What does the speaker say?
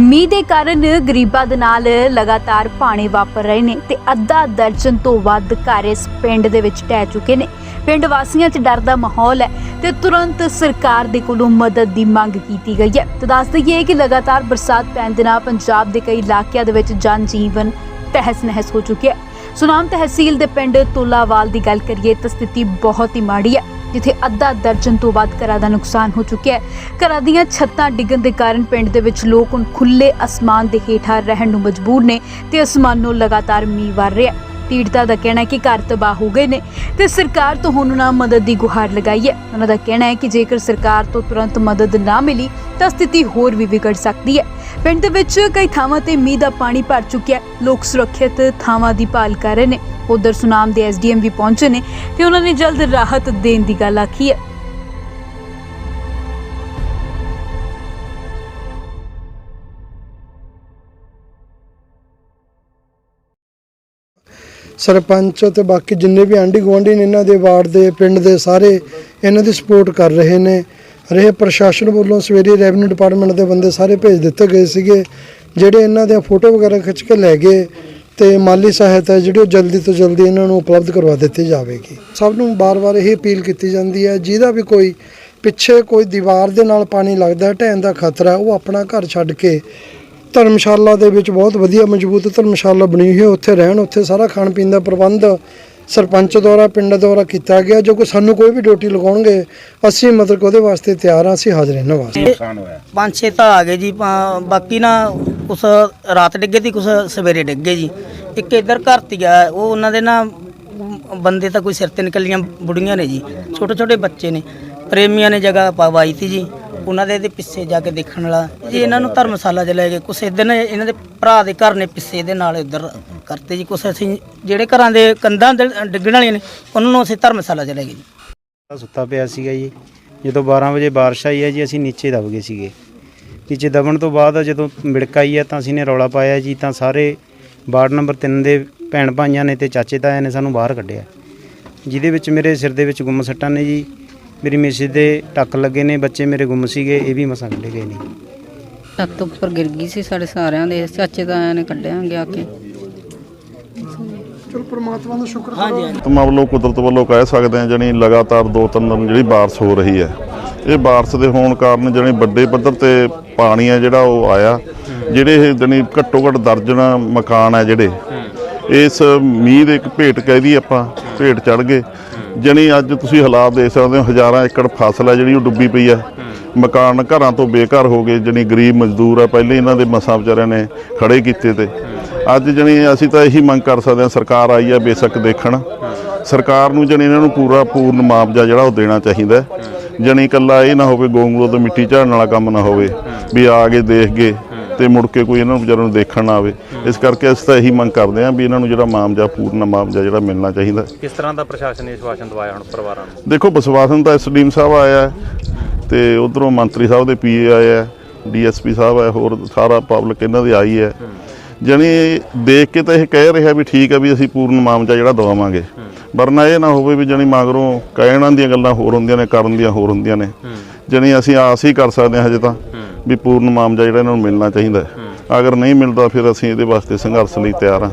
ਮੀਂਹ ਦੇ ਕਾਰਨ ਗਰੀਬਾਂ ਦੇ ਨਾਲ ਲਗਾਤਾਰ ਪਾਣੀ ਵਾਪਰ ਰਹੇ ਨੇ ਤੇ ਅੱਧਾ ਦਰਜਨ ਤੋਂ ਵੱਧ ਘਰ ਇਸ ਪਿੰਡ ਦੇ ਵਿੱਚ ਢਹਿ ਚੁੱਕੇ ਨੇ। ਪਿੰਡ ਵਾਸੀਆਂ 'ਚ ਡਰ ਦਾ ਮਾਹੌਲ ਹੈ ਤੇ ਤੁਰੰਤ ਸਰਕਾਰ ਦੇ ਕੋਲੋਂ ਮਦਦ ਦੀ ਮੰਗ ਕੀਤੀ ਗਈ ਹੈ। ਤੇ ਦੱਸ ਦਈਏ ਕਿ ਲਗਾਤਾਰ ਬਰਸਾਤ ਪੈਣ ਦੇ ਨਾਲ ਪੰਜਾਬ ਦੇ ਕਈ ਇਲਾਕਿਆਂ ਦੇ ਵਿੱਚ ਜਨ ਜੀਵਨ ਤਹਿਸ ਨਹਿਸ ਹੋ ਚੁੱਕਿਆ ਸੁਨਾਮ ਤਹਿਸੀਲ ਦੇ ਪਿੰਡ ਤੋਲਾਵਾਲ ਦੀ ਗੱਲ ਕਰੀਏ ਤਾਂ ਸਥਿਤੀ ਬਹੁਤ ਹੀ ਮਾੜੀ ਹੈ। ਜਿੱਥੇ ਅੱਧਾ ਦਰਜਨ ਤੋਂ ਵੱਧ ਘਰਾਂ ਦਾ ਨੁਕਸਾਨ ਹੋ ਚੁੱਕਿਆ ਹੈ। ਘਰਾਂ ਦੀਆਂ ਛੱਤਾਂ ਡਿੱਗਣ ਦੇ ਕਾਰਨ ਪਿੰਡ ਦੇ ਵਿੱਚ ਲੋਕ ਹੁਣ ਖੁੱਲੇ ਅਸਮਾਨ ਦੇ ਹੇਠਾਂ ਰਹਿਣ ਨੂੰ ਮਜਬੂਰ ਨੇ ਤੇ ਅਸਮਾਨੋਂ ਲਗਾਤਾਰ ਮੀਂਹ ਵਰ ਰਿਹਾ ਹੈ। ਪੀੜਤਾ ਦਾ ਕਹਿਣਾ ਹੈ ਕਿ ਘਰ ਤਬਾਹ ਹੋ ਗਏ ਨੇ ਤੇ ਸਰਕਾਰ ਤੋਂ ਹੁਣ ਉਹਨਾਂ ਮਦਦ ਦੀ ਗੁਹਾਰ ਲਗਾਈ ਹੈ। ਉਹਨਾਂ ਦਾ ਕਹਿਣਾ ਹੈ ਕਿ ਜੇਕਰ ਸਰਕਾਰ ਤੋਂ ਤੁਰੰਤ ਮਦਦ ਨਾ ਮਿਲੀ, ਤਾਂ ਸਥਿਤੀ ਹੋਰ ਵੀ ਵਿਗੜ ਸਕਦੀ ਹੈ। ਪਿੰਡ ਦੇ ਵਿੱਚ ਕਈ ਥਾਵਾਂ ਤੇ ਮੀਂਹ ਦਾ ਪਾਣੀ ਭਰ ਚੁੱਕਿਆ ਹੈ। ਲੋਕ ਸੁਰੱਖਿਅਤ ਥਾਵਾਂ ਦੀ ਭਾਲ ਕਰ ਰਹੇ ਨੇ। ਉਧਰ ਸੁਨਾਮ ਦੇ ਐਸਡੀਐਮ ਵੀ ਪਹੁੰਚੇ ਨੇ ਤੇ ਉਹਨਾਂ ਨੇ ਜਲਦ ਰਾਹਤ ਦੇਣ ਦੀ ਗੱਲ ਆਖੀ ਹੈ। ਸਰਪੰਚ ਤੇ ਬਾਕੀ ਜਿੰਨੇ ਵੀ ਆਂਢੀ ਗੁਆਂਢੀ ਨੇ ਇਹਨਾਂ ਦੇ ਵਾਰਡ ਦੇ, ਪਿੰਡ ਦੇ ਸਾਰੇ ਇਹਨਾਂ ਦੀ ਸਪੋਰਟ ਕਰ ਰਹੇ ਨੇ। ਰਹੇ ਪ੍ਰਸ਼ਾਸਨ ਵੱਲੋਂ ਸਵੇਰੇ ਰੈਵਨਿਊ ਡਿਪਾਰਟਮੈਂਟ ਦੇ ਬੰਦੇ ਸਾਰੇ ਭੇਜ ਦਿੱਤੇ ਗਏ ਸੀਗੇ, ਜਿਹੜੇ ਇਹਨਾਂ ਦੀਆਂ ਫੋਟੋ ਵਗੈਰਾ ਖਿੱਚ ਕੇ ਲੈ ਗਏ ਤੇ ਮਾਲੀ ਸਹਾਇਤਾ ਜਿਹੜੀ ਉਹ ਜਲਦੀ ਤੋਂ ਜਲਦੀ ਇਹਨਾਂ ਨੂੰ ਉਪਲਬਧ ਕਰਵਾ ਦਿੱਤੀ ਜਾਵੇਗੀ। ਸਭ ਨੂੰ ਬਾਰ-ਬਾਰ ਇਹ ਅਪੀਲ ਕੀਤੀ ਜਾਂਦੀ ਹੈ, ਜਿਹਦਾ ਵੀ ਕੋਈ ਪਿੱਛੇ ਕੋਈ ਦੀਵਾਰ ਦੇ ਨਾਲ ਪਾਣੀ ਲੱਗਦਾ, ਢਹਿਣ ਦਾ ਖਤਰਾ, ਉਹ ਆਪਣਾ ਘਰ ਛੱਡ ਕੇ ਧਰਮਸ਼ਾਲਾ ਦੇ ਵਿੱਚ ਬਹੁਤ ਵਧੀਆ ਮਜ਼ਬੂਤ ਧਰਮਸ਼ਾਲਾ ਬਣੀ ਹੋਈ ਹੈ। ਉੱਥੇ ਰਹਿਣ ਉੱਥੇ ਸਾਰਾ ਖਾਣ ਪੀਣ ਦਾ ਪ੍ਰਬੰਧ ਸਰਪੰਚ ਦੁਆਰਾ ਪਿੰਡ ਦੁਆਰਾ ਕੀਤਾ ਗਿਆ। ਜੋ ਕੋਈ ਸਾਨੂੰ ਕੋਈ ਵੀ ਡਿਊਟੀ ਲਗਾਉਣਗੇ ਅਸੀਂ ਮਤਲਬ ਕਿ ਉਹਦੇ ਵਾਸਤੇ ਤਿਆਰ ਹਾਂ ਅਸੀਂ ਹਾਜ਼ਰ ਇਹਨਾਂ ਵਾਸਤੇ। ਪੰਜ ਛੇ ਤਾਂ ਆ ਗਏ ਜੀ। ਪਾ- ਬਾਕੀ ਨਾ ਕੁਛ ਰਾਤ ਡਿੱਗੇ ਤੀ ਕੁਛ ਸਵੇਰੇ ਡਿੱਗੇ ਜੀ। ਇੱਕ ਇੱਧਰ ਘਰ ਤੀ ਗਿਆ ਉਹ ਉਹਨਾਂ ਦੇ ਨਾ ਬੰਦੇ ਤਾਂ ਕੋਈ ਸਿਰ ਤੇ ਨਿਕਲੀਆਂ ਬੁੜੀਆਂ ਨੇ ਜੀ। ਛੋਟੇ ਛੋਟੇ ਬੱਚੇ ਨੇ। ਪ੍ਰੇਮੀਆਂ ਨੇ ਜਗ੍ਹਾ ਪਵਾਈ ਤੀ ਜੀ। ਉਹਨਾਂ ਦੇ ਇਹਦੇ ਪਿੱਛੇ ਜਾ ਕੇ ਦੇਖਣ ਵਾਲਾ। ਜੀ, ਇਹਨਾਂ ਨੂੰ ਧਰਮਸ਼ਾਲਾ ਚ ਲੈ ਗਏ ਕੁਛ ਇੱਧਰ ਨੇ, ਇਹਨਾਂ ਦੇ ਭਰਾ ਦੇ ਘਰ ਨੇ ਪਿੱਛੇ ਦੇ ਨਾਲ ਇੱਧਰ ਕਰਤੇ ਜੀ ਕੁਛ। ਅਸੀਂ ਜਿਹੜੇ ਘਰਾਂ ਦੇ ਕੰਧਾਂ ਦੇ ਡਿੱਗਣ ਵਾਲੀਆਂ ਨੇ, ਉਹਨਾਂ ਨੂੰ ਅਸੀਂ ਧਰਮਸ਼ਾਲਾ ਚ ਲੈ ਗਏ ਜੀ। ਸੁੱਤਾ ਪਿਆ ਸੀਗਾ ਜੀ। ਜਦੋਂ 12 ਵਜੇ ਬਾਰਿਸ਼ ਆਈ ਹੈ ਜੀ, ਅਸੀਂ ਨੀਚੇ ਦਬ ਗਏ ਸੀਗੇ। ਨੀਚੇ ਦਬਣ ਤੋਂ ਬਾਅਦ ਜਦੋਂ ਮਿੜਕ ਆਈ ਹੈ ਤਾਂ ਅਸੀਂ ਨੇ ਰੌਲਾ ਪਾਇਆ ਜੀ, ਤਾਂ ਸਾਰੇ ਵਾਰਡ ਨੰਬਰ 3 ਦੇ ਭੈਣ ਭਾਈਆਂ ਨੇ ਤੇ ਚਾਚੇ ਤਾਇਆਂ ਨੇ ਸਾਨੂੰ ਬਾਹਰ ਕੱਢਿਆ। ਜਿਹਦੇ ਵਿੱਚ ਮੇਰੇ ਸਿਰ ਦੇ ਵਿੱਚ ਗੁੰਮ ਸੱਟਾਂ ਨੇ ਜੀ। ਮੇਰੀ ਮਿਸਿਸ ਦੇ ਟੱਕ ਲੱਗੇ ਨੇ ਬੱਚੇ ਮੇਰੇ ਗੁੰਮ ਸੀਗੇ ਇਹ ਵੀ ਮਸਾਂ ਕੱਢੇ ਗਏ ਨੇ। ਛੱਤ ਉੱਪਰ ਗਿਰ ਗਈ ਸੀ ਸਾਡੇ ਸਾਰਿਆਂ ਦੇ ਚਾਚੇ ਤਾਇਆਂ ਨੇ ਕੱਢਿਆ ਗਿਆ ਕੇ। ਚਲੋ ਪ੍ਰਮਾਤਮਾ ਦਾ ਸ਼ੁਕਰ ਹਾਂਜੀ ਤੁਮ ਵੱਲੋਂ ਕੁਦਰਤ ਵੱਲੋਂ ਕਹਿ ਸਕਦੇ ਹਾਂ ਜਣੀ ਲਗਾਤਾਰ ਦੋ ਤਿੰਨ ਦਿਨ ਜਿਹੜੀ ਬਾਰਿਸ਼ ਹੋ ਰਹੀ ਹੈ। ਇਹ ਬਾਰਿਸ਼ ਦੇ ਹੋਣ ਕਾਰਨ ਜਣੀ ਵੱਡੇ ਪੱਧਰ ਤੇ ਪਾਣੀ ਹੈ ਜਿਹੜਾ ਉਹ ਆਇਆ ਜਿਹੜੇ ਇਹ ਜਣੀ ਘੱਟੋ ਘੱਟ ਦਰਜਨ ਮਕਾਨ ਹੈ ਜਿਹੜੇ। ਇਸ ਮੀਂਹ ਦੇ ਇੱਕ ਭੇਟ ਕਹਿ ਦੀ ਆਪਾਂ ਭੇਟ ਚੜ ਗਏ। ਜਣੀ ਅੱਜ ਤੁਸੀਂ ਹਾਲਾਤ ਦੇਖ ਸਕਦੇ ਹੋ, ਹਜ਼ਾਰਾਂ ਏਕੜ ਫਸਲ ਹੈ ਜਿਹੜੀ ਉਹ ਡੁੱਬੀ ਪਈ ਹੈ। ਮਕਾਨ ਘਰਾਂ ਤੋਂ ਬੇਘਰ ਹੋ ਗਏ, ਜਣੀ ਗਰੀਬ ਮਜ਼ਦੂਰ ਹੈ, ਪਹਿਲੇ ਇਹਨਾਂ ਦੇ ਮਸਾਂ ਵਿਚਾਰਿਆਂ ਨੇ ਖੜੇ ਕੀਤੇ ਤੇ। ਅੱਜ ਜਣੀ ਅਸੀਂ ਤਾਂ ਇਹੀ ਮੰਗ ਕਰ ਸਕਦੇ ਹਾਂ, ਸਰਕਾਰ ਆਈ ਹੈ ਬੇਸ਼ੱਕ ਦੇਖਣ। ਸਰਕਾਰ ਨੂੰ ਜਣੀ ਇਹਨਾਂ ਨੂੰ ਪੂਰਾ ਪੂਰਨ ਮੁਆਵਜ਼ਾ ਜਿਹੜਾ ਉਹ ਦੇਣਾ ਚਾਹੀਦਾ ਹੈ। ਜਣੀ ਇਕੱਲਾ ਇਹ ਨਾ ਹੋਵੇ ਗੋਂਗਲੋ ਤੋਂ ਮਿੱਟੀ ਝਾੜਨ ਵਾਲਾ ਕੰਮ ਨਾ ਹੋਵੇ, ਵੀ ਆ ਕੇ ਦੇਖ ਗਏ। ਤੇ ਮੁੜ ਕੇ ਕੋਈ ਇਹਨਾਂ ਨੂੰ ਵਿਚਾਰਿਆਂ ਨੂੰ ਦੇਖਣ ਨਾ ਆਵੇ। ਇਸ ਕਰਕੇ ਅਸੀਂ ਤਾਂ ਇਹੀ ਮੰਗ ਕਰਦੇ ਹਾਂ ਵੀ ਇਹਨਾਂ ਨੂੰ ਜਿਹੜਾ ਮੁਆਵਜ਼ਾ ਪੂਰਨ ਮੁਆਵਜ਼ਾ ਜਿਹੜਾ ਮਿਲਣਾ ਚਾਹੀਦਾ। ਕਿਸ ਤਰ੍ਹਾਂ ਦਾ ਪ੍ਰਸ਼ਾਸਨ ਨੇ ਵਿਸ਼ਵਾਸਨ ਦਵਾਇਆ ਹੁਣ ਪਰਿਵਾਰਾਂ ਨੂੰ? ਦੇਖੋ ਵਿਸ਼ਵਾਸਨ ਤਾਂ ਐਸਡੀਐਮ ਸਾਹਿਬ ਆਇਆ ਹੈ ਤੇ ਉਧਰੋਂ ਮੰਤਰੀ ਸਾਹਿਬ ਦੇ ਪੀਏ ਆਏ ਆ ਡੀਐਸਪੀ ਸਾਹਿਬ ਹੈ ਹੋਰ ਸਾਰਾ ਪਬਲਿਕ ਇਹਨਾਂ ਦੀ ਆਈ ਹੈ। ਜਣੀ ਦੇਖ ਕੇ ਤਾਂ ਇਹ ਕਹਿ ਰਿਹਾ ਵੀ ਠੀਕ ਹੈ ਵੀ ਅਸੀਂ ਪੂਰਨ ਮਾਮਜਾ ਜਿਹੜਾ ਦਵਾਵਾਂਗੇ। ਵਰਨਾ ਇਹ ਨਾ ਹੋਵੇ ਵੀ ਜਣੀ ਮਗਰੋਂ ਕਹਿਣ ਦੀਆਂ ਗੱਲਾਂ ਹੋਰ ਹੁੰਦੀਆਂ ਨੇ ਕਰਨ ਦੀਆਂ ਹੋਰ ਹੁੰਦੀਆਂ ਨੇ। ਜਣੀ ਅਸੀਂ ਆਸ ਹੀ ਕਰ ਸਕਦੇ ਹਾਂ ਹਜੇ ਤਾਂ। ਵੀ ਪੂਰਨ ਮਾਮਜਾ ਜਿਹੜਾ ਇਹਨਾਂ ਨੂੰ ਮਿਲਣਾ ਚਾਹੀਦਾ ਹੈ। ਅਗਰ ਨਹੀਂ ਮਿਲਦਾ ਫਿਰ ਅਸੀਂ ਇਹਦੇ ਵਾਸਤੇ ਸੰਘਰਸ਼ ਲਈ ਤਿਆਰ ਹਾਂ